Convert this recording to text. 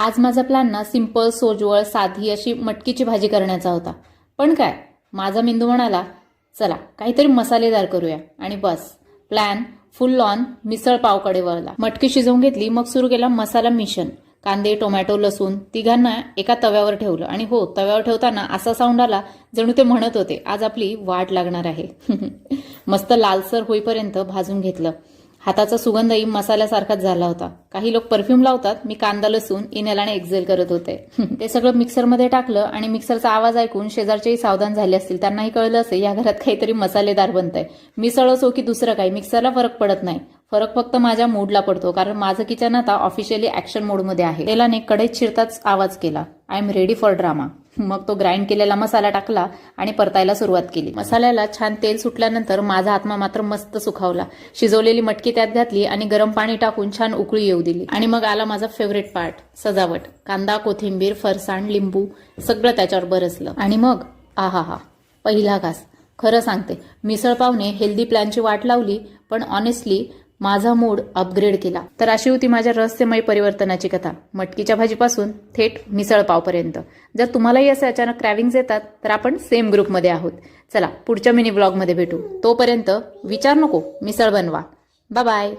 आज माझा प्लॅन ना सिंपल सोजवळ साधी अशी मटकीची भाजी करण्याचा होता. पण काय? माझा मेंदू म्हणाला चला काहीतरी मसालेदार करूया. आणि बस. प्लॅन फुल ऑन मिसळ पावकडे वळला. मटकी शिजवून घेतली मग सुरू केला मसाला मिशन. कांदे टोमॅटो लसूण तिघांना एका तव्यावर ठेवलं. आणि हो तव्यावर ठेवताना असा साऊंड आला जणू ते म्हणत होते आज आपली वाट लागणार आहे. मस्त लालसर होईपर्यंत भाजून घेतलं. हाताचा सुगंधही मसाल्यासारखाच झाला होता. काही लोक परफ्यूम लावतात मी कांदा लसूण इनेलाने एक्झेल करत होते. ते सगळं मिक्सरमध्ये टाकलं आणि मिक्सरचा आवाज ऐकून शेजारचेही सावधान झाले असतील. त्यांनाही कळलं असेल या घरात काहीतरी मसालेदार बनतंय. मिसळ असो हो की दुसरं काही. मिक्सरला फरक पडत नाही. फरक फक्त माझ्या मूडला पडतो कारण माझं किचन आता ऑफिशियली ऍक्शन मोडमध्ये आहे. तेलाने कडेत शिरताच आवाज केला. I am ready for drama मग तो ग्राइंड केलेला मसाला टाकला आणि परतायला सुरुवात केली. मसाल्याला छान तेल सुटल्यानंतर माझा आत्मा मात्र मस्त सुखावला. शिजवलेली मटकी त्यात घातली आणि गरम पाणी टाकून छान उकळी येऊ दिली. आणि मग आला माझा फेवरेट पार्ट सजावट. कांदा कोथिंबीर फरसाण लिंबू सगळं त्याच्यावर बरसलं. आणि मग आहा हा पहिला घास. खरं सांगते मिसळ पावने हेल्दी प्लॅनची वाट लावली पण ऑनेस्टली माझा मूड अपग्रेड केला. तर अशी होती माझ्या रहस्यमय परिवर्तनाची कथा. मटकीच्या भाजीपासून थेट मिसळ पावपर्यंत. जर तुम्हालाही असे अचानक क्रॅविंग्ज येतात तर आपण सेम ग्रुपमध्ये आहोत. चला पुढच्या मिनी ब्लॉगमध्ये भेटू. तोपर्यंत विचार नको मिसळ बनवा. बाय